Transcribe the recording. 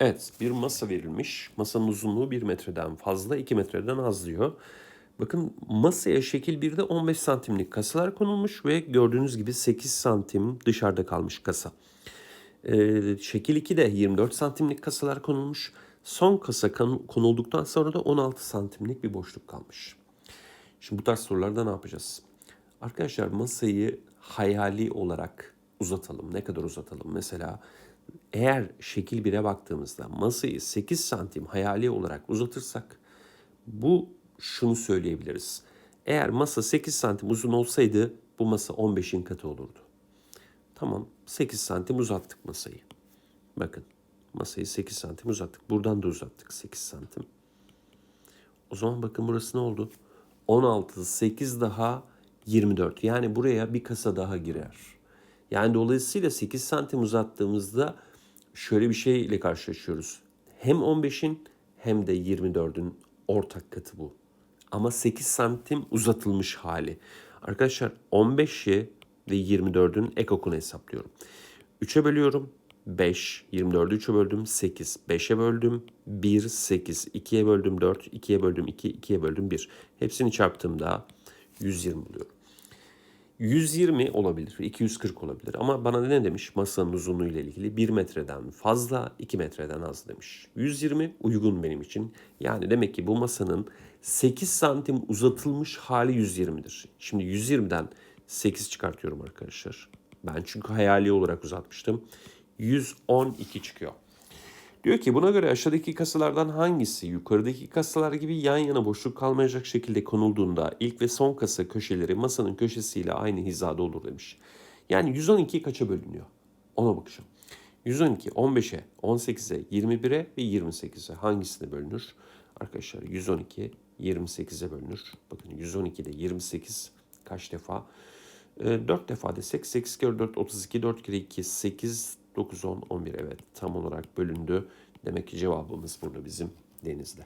Evet, bir masa verilmiş. Masanın uzunluğu 1 metreden fazla, 2 metreden az diyor. Bakın masaya şekil 1'de 15 santimlik kasalar konulmuş ve gördüğünüz gibi 8 santim dışarıda kalmış kasa. Ee, şekil 2'de 24 santimlik kasalar konulmuş. Son kasa konulduktan sonra da 16 santimlik bir boşluk kalmış. Şimdi bu tarz sorularda ne yapacağız? Arkadaşlar masayı hayali olarak uzatalım. Ne kadar uzatalım? Mesela eğer şekil 1'e baktığımızda masayı 8 santim hayali olarak uzatırsak bu şunu söyleyebiliriz. Eğer masa 8 santim uzun olsaydı bu masa 15'in katı olurdu. Tamam 8 santim uzattık masayı. Bakın masayı 8 santim uzattık. Buradan da uzattık 8 santim. O zaman bakın burası ne oldu? 16, 8 daha 24. Yani buraya bir kasa daha girer. Yani dolayısıyla 8 santim uzattığımızda şöyle bir şeyle karşılaşıyoruz. Hem 15'in hem de 24'ün ortak katı bu. Ama 8 santim uzatılmış hali. Arkadaşlar 15'i ve 24'ün ekokunu hesaplıyorum. 3'e bölüyorum. 5, 24'ü 3'e böldüm 8, 5'e böldüm 1, 8, 2'ye böldüm 4, 2'ye böldüm 2, 2'ye böldüm 1. Hepsini çarptığımda 120 buluyorum. 120 olabilir, 240 olabilir ama bana ne demiş masanın uzunluğu ile ilgili 1 metreden fazla, 2 metreden az demiş. 120 uygun benim için. Yani demek ki bu masanın 8 santim uzatılmış hali 120'dir. Şimdi 120'den 8 çıkartıyorum arkadaşlar. Ben çünkü hayali olarak uzatmıştım. 112 çıkıyor. Diyor ki buna göre aşağıdaki kasalardan hangisi yukarıdaki kasalar gibi yan yana boşluk kalmayacak şekilde konulduğunda ilk ve son kasa köşeleri masanın köşesiyle aynı hizada olur demiş. Yani 112 kaça bölünüyor? Ona bakacağım. 112 15'e, 18'e, 21'e ve 28'e hangisine bölünür? Arkadaşlar 112 28'e bölünür. Bakın 112'de 28 kaç defa? E, 4 defa desek 8 kere 4 32 4 kere 2 8 9 10 11 evet tam olarak bölündü. Demek ki cevabımız burada bizim denizde.